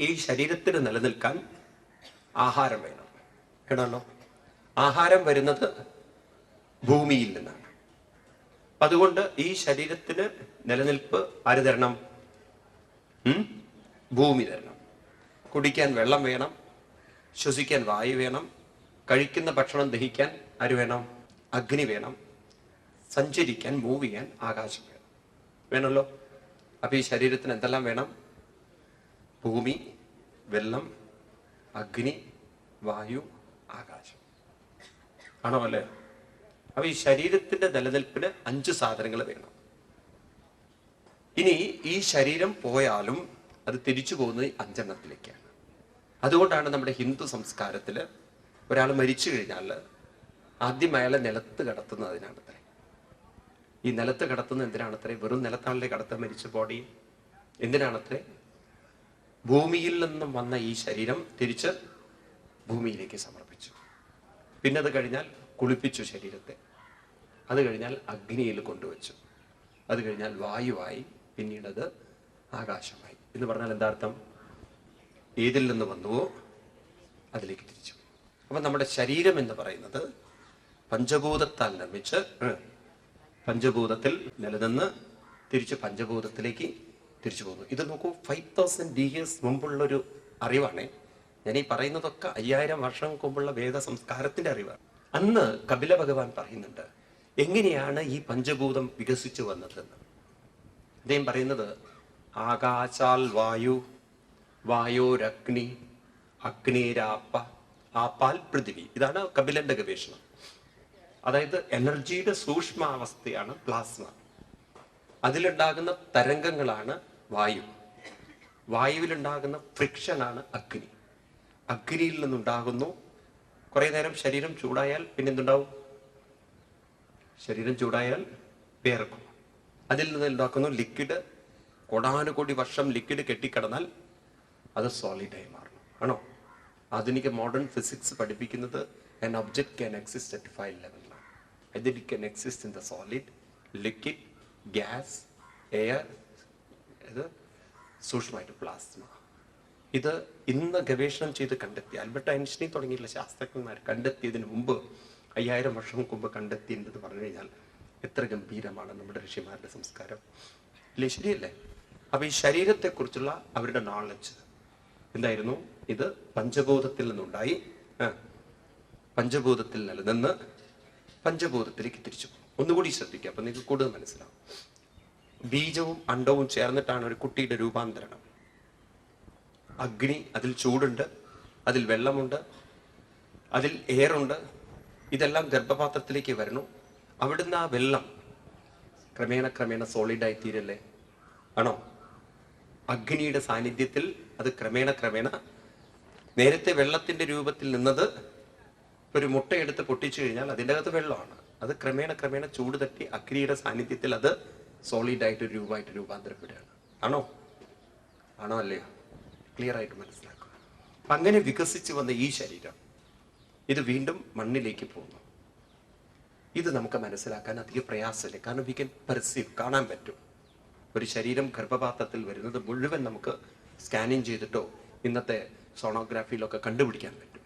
ഈ ശരീരത്തിന് നിലനിൽക്കാൻ ആഹാരം വേണം. കേടാണോ? ആഹാരം വരുന്നത് ഭൂമിയിൽ നിന്നാണ്. അതുകൊണ്ട് ഈ ശരീരത്തിന് നിലനിൽപ്പ് ആര് തരണം? ഭൂമി തരണം. കുടിക്കാൻ വെള്ളം വേണം ശ്വസിക്കാൻ വായു വേണം കഴിക്കുന്ന ഭക്ഷണം ദഹിക്കാൻ ആര് വേണം? അഗ്നി വേണം സഞ്ചരിക്കാൻ മൂവ് ചെയ്യാൻ ആകാശം വേണം. വേണമല്ലോ? അപ്പൊ ഈ ശരീരത്തിന് എന്തെല്ലാം വേണം? ഭൂമി വെള്ളം അഗ്നി വായു ആകാശം. ആണോ അല്ലേ? അപ്പൊ ഈ ശരീരത്തിന്റെ നിലനിൽപ്പിന് അഞ്ച് സാധനങ്ങൾ വേണം. ഇനി ഈ ശരീരം പോയാലും അത് തിരിച്ചു പോകുന്നത് അഞ്ചെണ്ണത്തിലേക്കാണ്. അതുകൊണ്ടാണ് നമ്മുടെ ഹിന്ദു സംസ്കാരത്തിൽ ഒരാൾ മരിച്ചു കഴിഞ്ഞാൽ ആദ്യം അയാളെ നിലത്ത് കടത്തുന്നതിനാണ് അത്രേ. ഈ നിലത്ത് കടത്തുന്ന എന്തിനാണത്രേ വെറും നിലത്താണല്ലേ കടത്താൻ മരിച്ച ബോഡി എന്തിനാണത്രേ ഭൂമിയിൽ നിന്നും വന്ന ഈ ശരീരം തിരിച്ച് ഭൂമിയിലേക്ക് സമർപ്പിച്ചു. പിന്നെ അത് കഴിഞ്ഞാൽ കുളിപ്പിച്ചു ശരീരത്തെ. അത് കഴിഞ്ഞാൽ അഗ്നിയിൽ കൊണ്ടുവച്ചു. അത് കഴിഞ്ഞാൽ വായുവായി പിന്നീട് അത് ആകാശമായി. എന്ന് പറഞ്ഞാൽ എന്താർത്ഥം? ഏതിൽ നിന്ന് വന്നുവോ അതിലേക്ക് തിരിച്ചു. അപ്പൊ നമ്മുടെ ശരീരം എന്ന് പറയുന്നത് പഞ്ചഭൂതത്താൽ നിർമ്മിച്ച് പഞ്ചഭൂതത്തിൽ നിലനിന്ന് തിരിച്ച് പഞ്ചഭൂതത്തിലേക്ക് തിരിച്ചു പോകുന്നു. ഇത് നോക്കൂ ഫൈവ് തൗസൻഡ് ഇയേഴ്സ് മുമ്പുള്ളൊരു അറിവാണ്. ഞാൻ ഈ പറയുന്നതൊക്കെ അയ്യായിരം വർഷം മുമ്പുള്ള വേദ സംസ്കാരത്തിന്റെ അറിവാണ്. അന്ന് കപില ഭഗവാൻ പറയുന്നുണ്ട് എങ്ങനെയാണ് ഈ പഞ്ചഭൂതം വികസിച്ചു വന്നതെന്ന്? അദ്ദേഹം പറയുന്നത് ആകാശാൽ വായു വായോരഗ്നി അഗ്നിരാപ്പ ആപ്പാൽ പൃഥിവി. ഇതാണ് കപിലന്റെ ഗവേഷണം. അതായത് എനർജിയുടെ സൂക്ഷ്മാവസ്ഥയാണ് പ്ലാസ്മ. അതിലുണ്ടാകുന്ന തരംഗങ്ങളാണ് വായു. വായുവിലുണ്ടാകുന്ന ഫ്രിക്ഷനാണ് അഗ്നി. അഗ്നിയിൽ നിന്നുണ്ടാകുന്നു. കുറേ നേരം ശരീരം ചൂടായാൽ പിന്നെന്തുണ്ടാവും? ശരീരം ചൂടായാൽ വേർക്കും അതിൽ നിന്ന് ഉണ്ടാക്കുന്നു ലിക്വിഡ് കൊടാനുകോടി വർഷം ലിക്വിഡ് കെട്ടിക്കിടന്നാൽ അത് സോളിഡായി മാറും ആണോ? ആധുനിക മോഡേൺ ഫിസിക്സ് പഠിപ്പിക്കുന്നത് an object can exist at five ലെവലിലാണ് either in the solid liquid gas air ഇത് സൂക്ഷ്മമായിട്ട് പ്ലാസ്മ ഇത് ഇന്ന് ഗവേഷണം ചെയ്ത് കണ്ടെത്തി ആൽബർട്ട് ഐൻസ്റ്റീൻ തുടങ്ങിയിട്ടുള്ള ശാസ്ത്രജ്ഞന്മാർ കണ്ടെത്തിയതിന് മുമ്പ് അയ്യായിരം വർഷം മുമ്പ് കണ്ടെത്തിയെന്ന് പറഞ്ഞു കഴിഞ്ഞാൽ എത്ര ഗംഭീരമാണ് നമ്മുടെ ഋഷിമാരുടെ സംസ്കാരം. ഇല്ലേ ശരിയല്ലേ? അപ്പൊ ഈ ശരീരത്തെക്കുറിച്ചുള്ള അവരുടെ നോളജ് എന്തായിരുന്നു? ഇത് പഞ്ചഭൂതത്തിൽ നിന്നുണ്ടായി. പഞ്ചഭൂതത്തിൽ നിലനിന്ന് പഞ്ചഭൂതത്തിലേക്ക് തിരിച്ചു ഒന്നുകൂടി ശ്രദ്ധിക്കുക അപ്പൊ നിങ്ങൾക്ക് കൂടുതൽ മനസ്സിലാവും. ബീജവും അണ്ടവും ചേർന്നിട്ടാണ് ഒരു കുട്ടിയുടെ രൂപാന്തരണം. അഗ്നി അതിൽ ചൂടുണ്ട് അതിൽ വെള്ളമുണ്ട് അതിൽ എയറുണ്ട്. ഇതെല്ലാം ഗർഭപാത്രത്തിലേക്ക് വരണു അവിടുന്ന് ആ വെള്ളം ക്രമേണ ക്രമേണ സോളിഡായി തീരല്ലേ? ആണോ? അഗ്നിയുടെ സാന്നിധ്യത്തിൽ അത് ക്രമേണ ക്രമേണ നേരത്തെ വെള്ളത്തിന്റെ രൂപത്തിൽ നിന്നത് ഒരു മുട്ടയെടുത്ത് പൊട്ടിച്ചു കഴിഞ്ഞാൽ അതിന്റെ അകത്ത് വെള്ളമാണ്. അത് ക്രമേണ ക്രമേണ ചൂട് തട്ടി അഗ്നിയുടെ സാന്നിധ്യത്തിൽ അത് സോളിഡായിട്ട് ഒരു രൂപമായിട്ട് രൂപാന്തരപ്പെടുകയാണ്. ആണോ? ആണോ അല്ലയോ? ക്ലിയർ ആയിട്ട് മനസ്സിലാക്കുക. അങ്ങനെ വികസിച്ച് വന്ന ഈ ശരീരം ഇത് വീണ്ടും മണ്ണിലേക്ക് പോകുന്നു. ഇത് നമുക്ക് മനസ്സിലാക്കാൻ അധിക പ്രയാസമില്ല. കാരണം വി കൻ പെർസീവ് കാണാൻ പറ്റും. ഒരു ശരീരം ഗർഭപാത്രത്തിൽ വരുന്നത് മുഴുവൻ നമുക്ക് സ്കാനിങ് ചെയ്തിട്ടോ ഇന്നത്തെ സോണോഗ്രാഫിയിലൊക്കെ കണ്ടുപിടിക്കാൻ പറ്റും.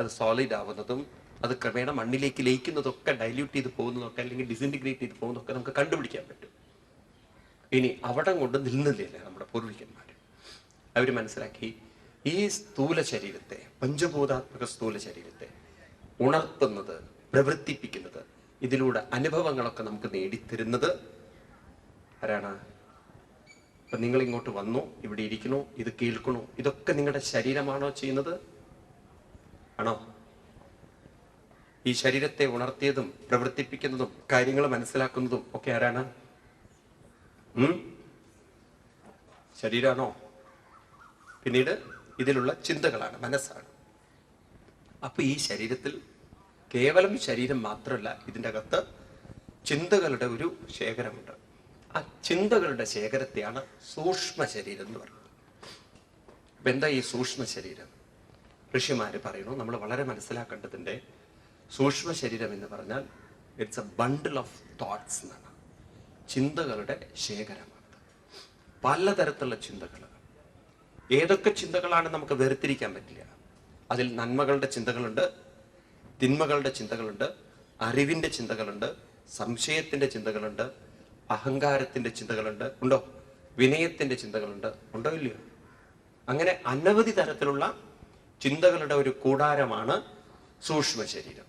അത് സോളിഡ് ആവുന്നതും അത് ക്രമേണ മണ്ണിലേക്ക് ലയിക്കുന്നതൊക്കെ ഡൈല്യൂട്ട് ചെയ്ത് പോകുന്നതൊക്കെ അല്ലെങ്കിൽ ഡിസിന്റിഗ്രേറ്റ് ചെയ്ത് പോകുന്നതൊക്കെ നമുക്ക് കണ്ടുപിടിക്കാൻ പറ്റും. ഇനി അവിടം കൊണ്ട് നിന്നില്ലേ നമ്മുടെ പൂർവികന്മാർ അവർ മനസ്സിലാക്കി ഈ സ്ഥൂല ശരീരത്തെ പഞ്ചഭൂതാത്മക സ്ഥൂല ശരീരത്തെ ഉണർത്തുന്നത് പ്രവർത്തിപ്പിക്കുന്നത് ഇതിലൂടെ അനുഭവങ്ങളൊക്കെ നമുക്ക് നേടിത്തരുന്നത് ആരാണ്? അപ്പൊ നിങ്ങൾ ഇങ്ങോട്ട് വന്നു ഇവിടെ ഇരിക്കണു ഇത് കേൾക്കണു ഇതൊക്കെ നിങ്ങളുടെ ശരീരമാണോ ചെയ്യുന്നത്? ആണോ? ഈ ശരീരത്തെ ഉണർത്തിയതും പ്രവർത്തിപ്പിക്കുന്നതും കാര്യങ്ങൾ മനസ്സിലാക്കുന്നതും ഒക്കെ ആരാണ്? ഉം? ശരീരാണോ? പിന്നീട് ഇതിലുള്ള ചിന്തകളാണ് മനസ്സാണ്. അപ്പൊ ഈ ശരീരത്തിൽ കേവലം ശരീരം മാത്രമല്ല ഇതിന്റെ അകത്ത് ചിന്തകളുടെ ഒരു ശേഖരമുണ്ട്. ആ ചിന്തകളുടെ ശേഖരത്തെയാണ് സൂക്ഷ്മ ശരീരം എന്ന് പറയുന്നത്. അപ്പൊ എന്താ ഈ സൂക്ഷ്മ ശരീരം? ഋഷിമാര് പറയുന്നു നമ്മൾ വളരെ മനസ്സിലാക്കേണ്ടതിന്റെ സൂക്ഷ്മ ശരീരം എന്ന് പറഞ്ഞാൽ it's a bundle of thoughts എന്നാണ്. ചിന്തകളുടെ ശേഖരമാണ്. പലതരത്തിലുള്ള ചിന്തകൾ. ഏതൊക്കെ ചിന്തകളാണ് നമുക്ക് വേർതിരിക്കാൻ പറ്റില്ല? അതിൽ നന്മകളുടെ ചിന്തകളുണ്ട് തിന്മകളുടെ ചിന്തകളുണ്ട് അറിവിന്റെ ചിന്തകളുണ്ട് സംശയത്തിന്റെ ചിന്തകളുണ്ട് അഹങ്കാരത്തിന്റെ ചിന്തകളുണ്ട്. ഉണ്ടോ? വിനയത്തിന്റെ ചിന്തകളുണ്ട്. ഉണ്ടോ ഇല്ലയോ? അങ്ങനെ അനവധി തരത്തിലുള്ള ചിന്തകളുടെ ഒരു കൂടാരമാണ് സൂക്ഷ്മ ശരീരം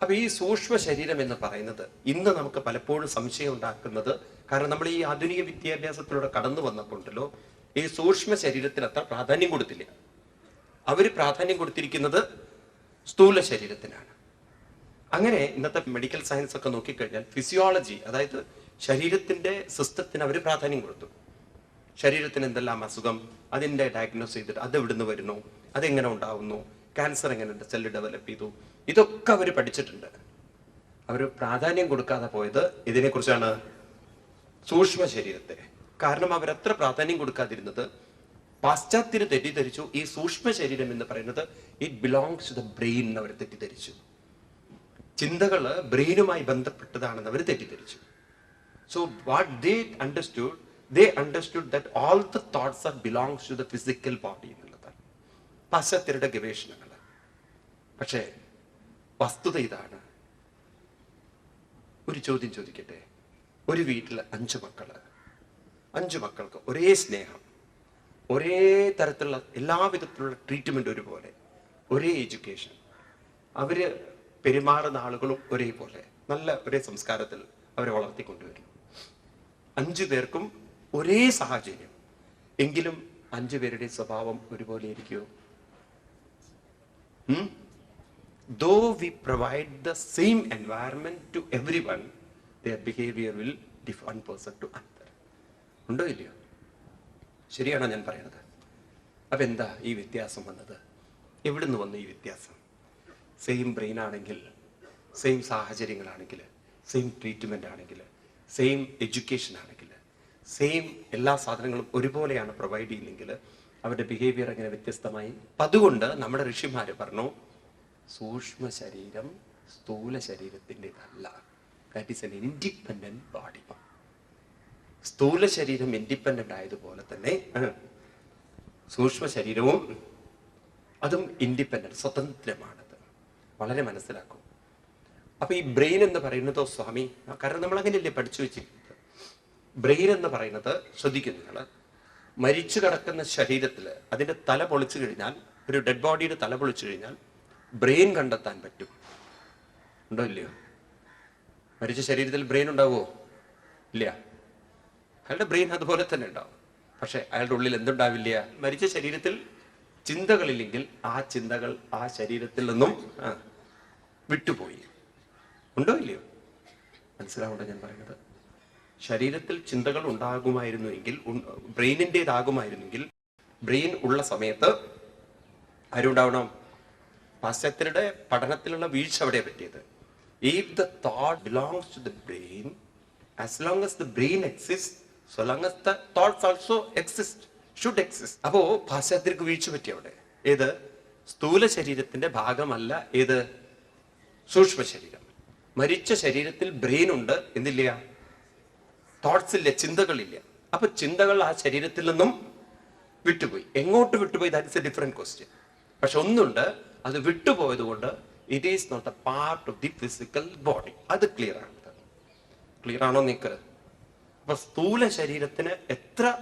അപ്പൊ ഈ സൂക്ഷ്മ ശരീരം എന്ന് പറയുന്നത് ഇന്ന് നമുക്ക് പലപ്പോഴും സംശയം ഉണ്ടാക്കുന്നത് കാരണം നമ്മൾ ഈ ആധുനിക വിദ്യാഭ്യാസത്തിലൂടെ കടന്നു വന്നപ്പോണ്ടല്ലോ ഈ സൂക്ഷ്മ ശരീരത്തിന് അത്ര പ്രാധാന്യം കൊടുത്തില്ല. അവർ പ്രാധാന്യം കൊടുത്തിരിക്കുന്നത് സ്ഥൂല ശരീരത്തിനാണ്. അങ്ങനെ ഇന്നത്തെ മെഡിക്കൽ സയൻസ് ഒക്കെ നോക്കിക്കഴിഞ്ഞാൽ ഫിസിയോളജി അതായത് ശരീരത്തിന്റെ സിസ്റ്റത്തിന് അവർ പ്രാധാന്യം കൊടുത്തു. ശരീരത്തിന് എന്തെല്ലാം അസുഖം അതിന്റെ ഡയഗ്നോസ് ചെയ്തിട്ട് അത് എവിടുന്ന് വരുന്നു അതെങ്ങനെ ഉണ്ടാവുന്നു ക്യാൻസർ എങ്ങനെ സെല്ല് ഡെവലപ്പ് ചെയ്തു. ഇതൊക്കെ അവർ പഠിച്ചിട്ടുണ്ട്. അവർ പ്രാധാന്യം കൊടുക്കാതെ പോയത് ഇതിനെക്കുറിച്ചാണ് സൂക്ഷ്മ ശരീരത്തെ. കാരണം അവരത്ര പ്രാധാന്യം കൊടുക്കാതിരുന്നത് പാശ്ചാത്യര് തെറ്റിദ്ധരിച്ചു. ഈ സൂക്ഷ്മ ശരീരം എന്ന് പറയുന്നത് it belongs to the brain എന്ന് അവർ തെറ്റിദ്ധരിച്ചു. ചിന്തകൾ ബ്രെയിനുമായി ബന്ധപ്പെട്ടതാണെന്ന് അവർ തെറ്റിദ്ധരിച്ചു. So what they understood they understood that all the thoughts are belongs to the physical body എന്നുള്ളതാണ്. പാശ്ചാത്യരുടെ ഗവേഷണങ്ങൾ. പക്ഷേ വസ്തുത ഇതാണ് ഒരു ചോദ്യം ചോദിക്കട്ടെ? ഒരു വീട്ടിൽ അഞ്ചു മക്കൾ അഞ്ചു മക്കൾക്ക് ഒരേ സ്നേഹം ഒരേ തരത്തിലുള്ള എല്ലാവിധത്തിലുള്ള ട്രീറ്റ്മെന്റ് ഒരുപോലെ ഒരേ എഡ്യൂക്കേഷൻ അവർ പെരുമാറുന്ന ആളുകളും ഒരേപോലെ നല്ല ഒരേ സംസ്കാരത്തിൽ അവരെ വളർത്തിക്കൊണ്ടുവരും. അഞ്ചു പേർക്കും ഒരേ സാഹചര്യം. എങ്കിലും അഞ്ചു പേരുടെ സ്വഭാവം ഒരുപോലെ ഇരിക്കുമോ ദോ we provide the same environment to everyone, their behavior will differ one person to another. ഉണ്ടോ ഇല്ലയോ? ശരിയാണോ ഞാൻ പറയുന്നത്? അപ്പൊ എന്താ ഈ വ്യത്യാസം വന്നത്? എവിടുന്ന് വന്നു ഈ വ്യത്യാസം? സെയിം ബ്രെയിൻ ആണെങ്കിൽ സെയിം സാഹചര്യങ്ങളാണെങ്കിൽ സെയിം ട്രീറ്റ്മെന്റ് ആണെങ്കിൽ സെയിം എഡ്യൂക്കേഷൻ ആണെങ്കിൽ സെയിം എല്ലാ സാധനങ്ങളും ഒരുപോലെയാണ് പ്രൊവൈഡ് ചെയ്യുന്നെങ്കിൽ അവരുടെ ബിഹേവിയർ എങ്ങനെ വ്യത്യസ്തമായി? അപ്പം അതുകൊണ്ട് നമ്മുടെ ഋഷിമാർ പറഞ്ഞു സൂക്ഷ്മ ശരീരം സ്ഥൂല ശരീരത്തിന്റെതല്ല that is an independent body സ്ഥൂല ശരീരം ഇൻഡിപെൻഡന്റ് ആയതുപോലെ തന്നെ സൂക്ഷ്മ ശരീരവും അതും ഇൻഡിപെൻഡന്റ് സ്വതന്ത്രമാണത്. വളരെ മനസ്സിലാക്കും. അപ്പൊ ഈ ബ്രെയിൻ എന്ന് പറയുന്നതോ സ്വാമി കാരണം നമ്മൾ അങ്ങനെയല്ലേ പഠിച്ചു വെച്ചിരിക്കുന്നത്? ബ്രെയിൻ എന്ന് പറയുന്നത് ശ്രദ്ധിക്കുന്നു നിങ്ങൾ മരിച്ചു കിടക്കുന്ന ശരീരത്തിൽ അതിന്റെ തല പൊളിച്ചു കഴിഞ്ഞാൽ ഒരു ഡെഡ് ബോഡിയുടെ തല പൊളിച്ചു കഴിഞ്ഞാൽ ബ്രെയിൻ കണ്ടെത്താൻ പറ്റും. ഉണ്ടോ ഇല്ലയോ? മരിച്ച ശരീരത്തിൽ ബ്രെയിൻ ഉണ്ടാവുമോ ഇല്ല. അയാളുടെ ബ്രെയിൻ അതുപോലെ തന്നെ ഉണ്ടാവും. പക്ഷെ അയാളുടെ ഉള്ളിൽ എന്തുണ്ടാവില്ല? മരിച്ച ശരീരത്തിൽ ചിന്തകളില്ലെങ്കിൽ ആ ചിന്തകൾ ആ ശരീരത്തിൽ നിന്നും വിട്ടുപോയി. ഉണ്ടോ ഇല്ലയോ? മനസ്സിലാവുണ്ടോ ഞാൻ പറയുന്നത്? ശരീരത്തിൽ ചിന്തകൾ ഉണ്ടാകുമായിരുന്നു എങ്കിൽ ബ്രെയിനിന്റെതാകുമായിരുന്നെങ്കിൽ ബ്രെയിൻ ഉള്ള സമയത്ത് ആരുണ്ടാവണം? പാശ്ചാത്യരുടെ പഠനത്തിലുള്ള വീഴ്ച അവിടെ പറ്റിയത്? If the thought belongs to the brain as long as the brain exists so long as the thoughts also exist should exist. അപ്പോ പാശ്ചാത്യർക്ക് വീഴ്ച പറ്റി അവിടെ? ഏത്? സ്ഥൂല ശരീരത്തിന്റെ ഭാഗമല്ല ഏത്? സൂക്ഷ്മ ശരീരം. മരിച്ച ശരീരത്തിൽ ബ്രെയിൻ ഉണ്ട് എന്തില്ല? തോട്ട്സ് ഇല്ല ചിന്തകളില്ല. അപ്പൊ ചിന്തകൾ ആ ശരീരത്തിൽ നിന്നും വിട്ടുപോയി. എങ്ങോട്ട് വിട്ടുപോയി? That is a different question പക്ഷെ ഒന്നുണ്ട് അത് വിട്ടുപോയത് കൊണ്ട് it is not a part of the physical body അത് ക്ലിയർ ആണ്. ക്ലിയർ ആണോ നിക്ക്? അപ്പൊ സ്ഥൂല ശരീരത്തിന് എത്ര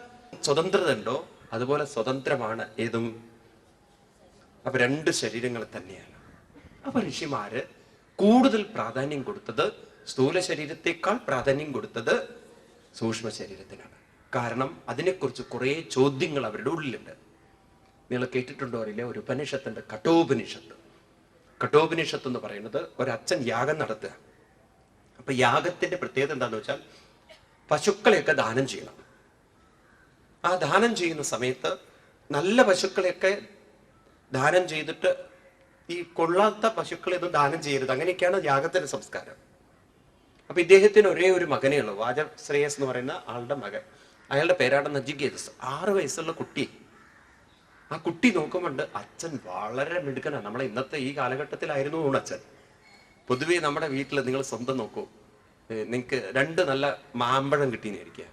സ്വതന്ത്രത ഉണ്ടോ അതുപോലെ സ്വതന്ത്രമാണ് ഏതും. അപ്പൊ രണ്ട് ശരീരങ്ങൾ തന്നെയാണ്. അപ്പൊ ഋഷിമാര് കൂടുതൽ പ്രാധാന്യം കൊടുത്തത് സ്ഥൂല ശരീരത്തെക്കാൾ പ്രാധാന്യം കൊടുത്തത് സൂക്ഷ്മ ശരീരത്തിനാണ്. കാരണം അതിനെക്കുറിച്ച് കുറേ ചോദ്യങ്ങൾ അവരുടെ ഉള്ളിലുണ്ട്. നിങ്ങൾ കേട്ടിട്ടുണ്ടോ അറിയില്ല? ഒരു ഉപനിഷത്തുണ്ട് കഠോപനിഷത്ത്. കഠോപനിഷത്ത് എന്ന് പറയുന്നത് ഒരച്ഛൻ യാഗം നടത്തുക. അപ്പൊ യാഗത്തിന്റെ പ്രത്യേകത എന്താന്ന് വെച്ചാൽ പശുക്കളെയൊക്കെ ദാനം ചെയ്യണം. ആ ദാനം ചെയ്യുന്ന സമയത്ത് നല്ല പശുക്കളെയൊക്കെ ദാനം ചെയ്തിട്ട് ഈ കൊള്ളാത്ത പശുക്കളെയൊന്നും ദാനം ചെയ്യരുത്. അങ്ങനെയൊക്കെയാണ് യാഗത്തിന്റെ സംസ്കാരം. അപ്പൊ ഇദ്ദേഹത്തിന് ഒരേ ഒരു മകനേ ഉള്ളൂ. വാജശ്രേയസ് എന്ന് പറയുന്ന ആളുടെ മകൻ. അയാളുടെ പേരാണ് നജികേതസ് ആറ് വയസ്സുള്ള കുട്ടി. ആ കുട്ടി നോക്കുമ്പോണ്ട് അച്ഛൻ വളരെ മിടുക്കനാണ് നമ്മളെ ഇന്നത്തെ ഈ കാലഘട്ടത്തിലായിരുന്നു അച്ഛൻ. പൊതുവേ നമ്മുടെ വീട്ടിൽ നിങ്ങൾ സ്വന്തം നോക്കൂ. നിങ്ങൾക്ക് രണ്ട് നല്ല മാമ്പഴം കിട്ടിയെന്നിരിക്കുക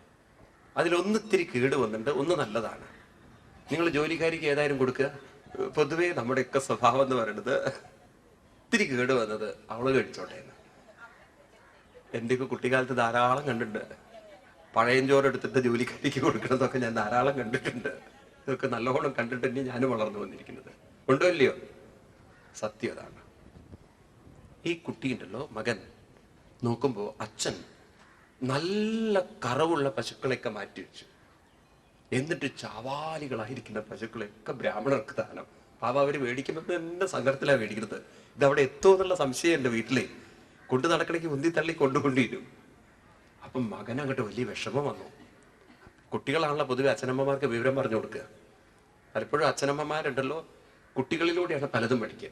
അതിലൊന്ന് ഇത്തിരി കേട് വന്നിട്ടുണ്ട് ഒന്ന് നല്ലതാണ്. നിങ്ങൾ ജോലിക്കാരിക്ക് ഏതായാലും കൊടുക്കുക. പൊതുവേ നമ്മുടെയൊക്കെ സ്വഭാവം എന്ന് പറയുന്നത് ഇത്തിരി കേട് വന്നത് അവൾ കഴിച്ചോട്ടെ എന്റെയൊക്കെ കുട്ടിക്കാലത്ത് ധാരാളം കണ്ടിട്ടുണ്ട് പഴയഞ്ചോറെടുത്തിട്ട് ജോലിക്കാരിക്ക് കൊടുക്കണതൊക്കെ ഞാൻ ധാരാളം കണ്ടിട്ടുണ്ട്. ഇതൊക്കെ നല്ലോണം കണ്ടിട്ട് തന്നെ ഞാനും വളർന്നു വന്നിരിക്കുന്നത്. ഉണ്ടോ ഇല്ലയോ? സത്യം അതാണ്. ഈ കുട്ടിയുണ്ടല്ലോ മകൻ നോക്കുമ്പോൾ അച്ഛൻ നല്ല കറവുള്ള പശുക്കളെയൊക്കെ മാറ്റി വെച്ചു. എന്നിട്ട് ചാവാലികളായിരിക്കുന്ന പശുക്കളെയൊക്കെ ബ്രാഹ്മണർക്ക് ദാനം. പാവ അവർ മേടിക്കുമ്പോൾ തന്നെ സങ്കടത്തിലാണ് മേടിക്കുന്നത്. ഇതവിടെ എത്തുമോ എന്നുള്ള സംശയം എന്റെ വീട്ടിലെ. കൊണ്ടു നടക്കണമെങ്കിൽ ഉന്തി തള്ളി കൊണ്ടുകൊണ്ടിരും അപ്പം മകൻ അങ്ങോട്ട് വലിയ വിഷമം വന്നു. കുട്ടികളാണല്ലോ പൊതുവെ അച്ഛനമ്മമാർക്ക് വിവരം പറഞ്ഞു കൊടുക്കുക. പലപ്പോഴും അച്ഛനമ്മമാരുണ്ടല്ലോ കുട്ടികളിലൂടെയാണ് പലതും പഠിക്കുക.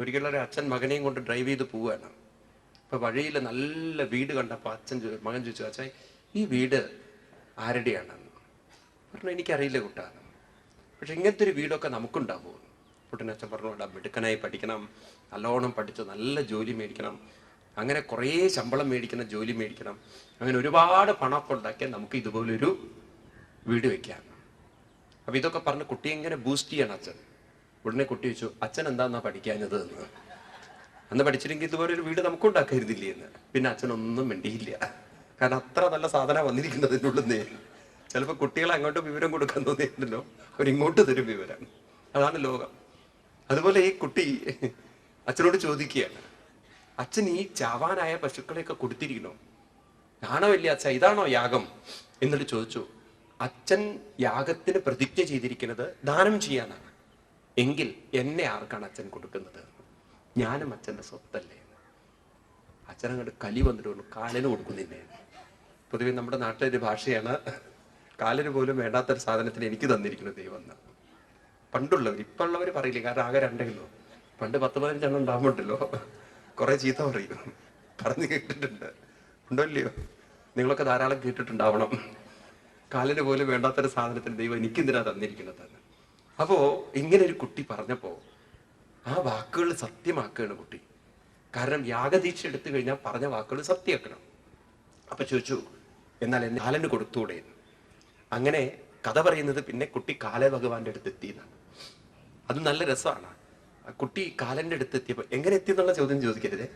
ഒരിക്കലൊരു അച്ഛൻ മകനെയും കൊണ്ട് ഡ്രൈവ് ചെയ്ത് പോവുകയാണ്. അപ്പൊ വഴിയിൽ നല്ല വീട് കണ്ടപ്പോൾ അച്ഛൻ മകൻ ചോദിച്ചു അച്ഛാ ഈ വീട് ആരുടെയാണെന്ന് പറഞ്ഞു എനിക്കറിയില്ല കുട്ടാന്ന് പക്ഷെ ഇങ്ങനത്തെ ഒരു വീടൊക്കെ നമുക്കുണ്ടാവുമോ കുട്ടൻ അച്ഛൻ പറഞ്ഞു അവിടെ മിടുക്കനായി പഠിക്കണം നല്ലോണം പഠിച്ച് നല്ല ജോലി മേടിക്കണം അങ്ങനെ കുറേ ശമ്പളം മേടിക്കണം ജോലി മേടിക്കണം. അങ്ങനെ ഒരുപാട് പണമൊക്കെ ഉണ്ടാക്കിയാൽ നമുക്ക് ഇതുപോലൊരു വീട് വെക്കാം. അപ്പൊ ഇതൊക്കെ പറഞ്ഞ് കുട്ടിയെ ഇങ്ങനെ ബൂസ്റ്റ് ചെയ്യണം അച്ഛൻ? ഉടനെ കുട്ടി ചോദിച്ചു അച്ഛൻ എന്താന്നാ പഠിക്കാഞ്ഞത് എന്ന്? അന്ന് പഠിച്ചില്ലെങ്കിൽ ഇതുപോലെ ഒരു വീട് നമുക്ക് ഉണ്ടാക്കരുതില്ലേ എന്ന്. പിന്നെ അച്ഛനൊന്നും മിണ്ടിയില്ല. കാരണം അത്ര നല്ല സാധനം വന്നിരിക്കുന്നതിന്റെ ഉള്ളിൽ ചിലപ്പോൾ കുട്ടികളെ അങ്ങോട്ട് വിവരം കൊടുക്കാൻ തോന്നിയിട്ടുണ്ടല്ലോ. അവരിങ്ങോട്ട് തരും വിവരം. അതാണ് ലോകം. അതുപോലെ ഈ കുട്ടി അച്ഛനോട് ചോദിക്കുകയാണ്. അച്ഛൻ ഈ ചാവാനായ പശുക്കളെയൊക്കെ കൊടുത്തിരിക്കണോ ആണോ ഇല്ല അച്ഛ ഇതാണോ യാഗം? എന്നിട്ട് ചോദിച്ചു അച്ഛൻ യാഗത്തിന് പ്രതിജ്ഞ ചെയ്തിരിക്കുന്നത് ദാനം ചെയ്യാനാണ്. എങ്കിൽ എന്നെ ആർക്കാണ് അച്ഛൻ കൊടുക്കുന്നത്? ഞാനും അച്ഛന്റെ സ്വത്തല്ലേ? അച്ഛൻ അങ്ങോട്ട് കലി വന്നിട്ട് പറഞ്ഞു കാലിന് കൊടുക്കുന്നില്ലേ പൊതുവെ നമ്മുടെ നാട്ടിലൊരു ഭാഷയാണ് കാലിന് പോലും വേണ്ടാത്തൊരു സാധനത്തിന് എനിക്ക് തന്നിരിക്കുന്നു ദൈവം പണ്ടുള്ളവർ ഇപ്പം ഉള്ളവർ പറയില്ല കാരണം ആകെ രണ്ടേ ഉള്ളൂ. പണ്ട് പത്ത് പതിനഞ്ചെണ്ണം ഉണ്ടാവുമ്പോണ്ടല്ലോ. കുറെ ചീത്ത പറയും പറഞ്ഞു കേട്ടിട്ടുണ്ട്. ഉണ്ടോ ഇല്ലയോ നിങ്ങളൊക്കെ ധാരാളം കേട്ടിട്ടുണ്ടാവണം. കാലിന് പോലും വേണ്ടാത്തൊരു സാധനത്തിന് ദൈവം എനിക്കെന്തിനാ തന്നിരിക്കുന്നത്? അപ്പോ ഇങ്ങനെ ഒരു കുട്ടി പറഞ്ഞപ്പോ ആ വാക്കുകൾ സത്യമാക്കുകയാണ് കുട്ടി. കാരണം യാഗദീക്ഷ എടുത്തു കഴിഞ്ഞാൽ പറഞ്ഞ വാക്കുകൾ സത്യമാക്കണം. അപ്പൊ ചോദിച്ചു എന്നാൽ എന്നെ കാലന് കൊടുത്തൂടെ? അങ്ങനെ കഥ പറയുന്നത് പിന്നെ കുട്ടി കാല ഭഗവാന്റെ അടുത്ത് എത്തിയെന്നാണ്. അത് നല്ല രസമാണ്. കുട്ടി കാലന്റെ അടുത്ത് എത്തിയപ്പോൾ എങ്ങനെ എത്തി എന്നുള്ള ചോദ്യം ചോദിക്കരുത്.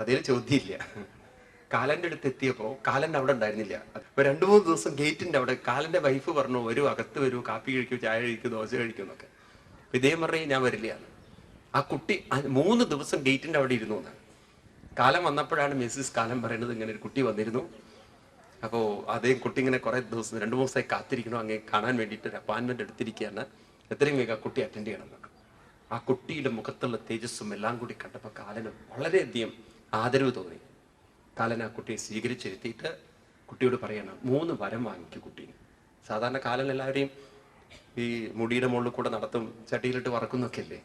അതേ ചോദ്യമില്ല. കാലന്റെ അടുത്ത് എത്തിയപ്പോൾ കാലൻ അവിടെ ഉണ്ടായിരുന്നില്ല. അപ്പോൾ രണ്ട് മൂന്ന് ദിവസം ഗേറ്റിന്റെ അവിടെ കാലന്റെ വൈഫ് പറഞ്ഞു വരൂ അകത്ത് വരൂ കാപ്പി കഴിക്കൂ ചായ കഴിക്കൂ ദോശ കഴിക്കൂ എന്നൊക്കെ. ഇതേ പറഞ്ഞു ഞാൻ വരില്ല ആ കുട്ടി മൂന്ന് ദിവസം ഗേറ്റിന്റെ അവിടെ ഇരുന്നു എന്നാണ്. കാലം വന്നപ്പോഴാണ് മിസ്സിസ് കാലം പറയുന്നത് ഇങ്ങനെ ഒരു കുട്ടി വന്നിരുന്നു. അപ്പോൾ അതേ കുട്ടി ഇങ്ങനെ കുറേ ദിവസം രണ്ട് മൂന്ന് ദിവസമായി കാത്തിരിക്കണോ അങ്ങനെ കാണാൻ വേണ്ടിയിട്ട് ഒരു അപ്പോയിൻമെന്റ് എടുത്തിരിക്കുകയാണ്. എത്രയും വേഗം കുട്ടി അറ്റൻഡ് ചെയ്യണം ആ കുട്ടിയുടെ മുഖത്തുള്ള തേജസ്സും എല്ലാം കൂടി കണ്ടപ്പോൾ കാലന് വളരെയധികം ആദരവ് തോന്നി. കാലൻ ആ കുട്ടിയെ സ്വീകരിച്ചിരുത്തിയിട്ട് കുട്ടിയോട് പറയണം മൂന്ന് വരം വാങ്ങിക്കും കുട്ടീന്. സാധാരണ കാലൻ എല്ലാവരെയും ഈ മുടിയുടെ മുകളിൽ കൂടെ നടത്തും ചട്ടിയിലിട്ട് വറക്കുന്നൊക്കെ അല്ലേ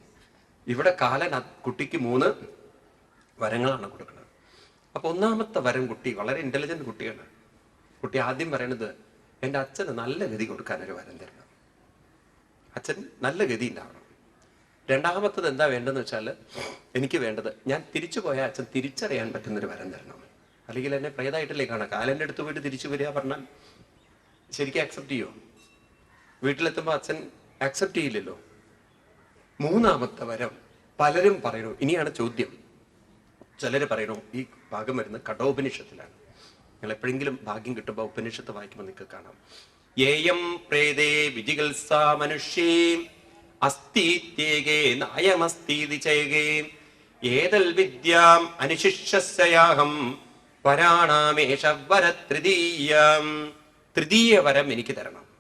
ഇവിടെ കാലൻ കുട്ടിക്ക് മൂന്ന് വരങ്ങളാണ് കൊടുക്കുന്നത്. അപ്പൊ ഒന്നാമത്തെ വരം കുട്ടി വളരെ ഇന്റലിജന്റ് കുട്ടിയാണ്. കുട്ടി ആദ്യം പറയണത് എന്റെ അച്ഛന് നല്ല ഗതി കൊടുക്കാൻ ഒരു വരം തരണം. അച്ഛൻ നല്ല ഗതി ഉണ്ടാവണം. രണ്ടാമത്തത് എന്താ വേണ്ടതെന്ന് വെച്ചാൽ എനിക്ക് വേണ്ടത് ഞാൻ തിരിച്ചു പോയാൽ അച്ഛൻ തിരിച്ചറിയാൻ പറ്റുന്നൊരു വരം തരണം. അല്ലെങ്കിൽ എന്നെ പ്രേതായിട്ടല്ലേ കാണാം കാലന്റെ അടുത്ത് പോയിട്ട് തിരിച്ചു വരിക പറഞ്ഞാൽ ശരിക്കും അക്സെപ്റ്റ് ചെയ്യുമോ വീട്ടിലെത്തുമ്പോൾ അച്ഛൻ അക്സെപ്റ്റ് ചെയ്യില്ലല്ലോ. മൂന്നാമത്തെ വരം പലരും പറയണു ഇനിയാണ് ചോദ്യം. ചിലർ പറയണു ഈ ഭാഗം വരുന്നത് കഠോപനിഷത്തിലാണ്. നിങ്ങൾ എപ്പോഴെങ്കിലും ഭാഗ്യം കിട്ടുമ്പോൾ ഉപനിഷത്ത് വായിക്കുമ്പോൾ നിങ്ങൾക്ക് കാണാം. ഏയം പ്രേതേ വിജികൽസ മനുഷ്യേ അസ്തീത്യേകേ നായമസ്തീതി ചേകേ. ഏതൽ വിദ്യാം അനുശിഷ്യസ്യാഹം വരാണാമേഷ വര തൃതീയം. തൃതീയ വരം എനിക്ക് തരണം.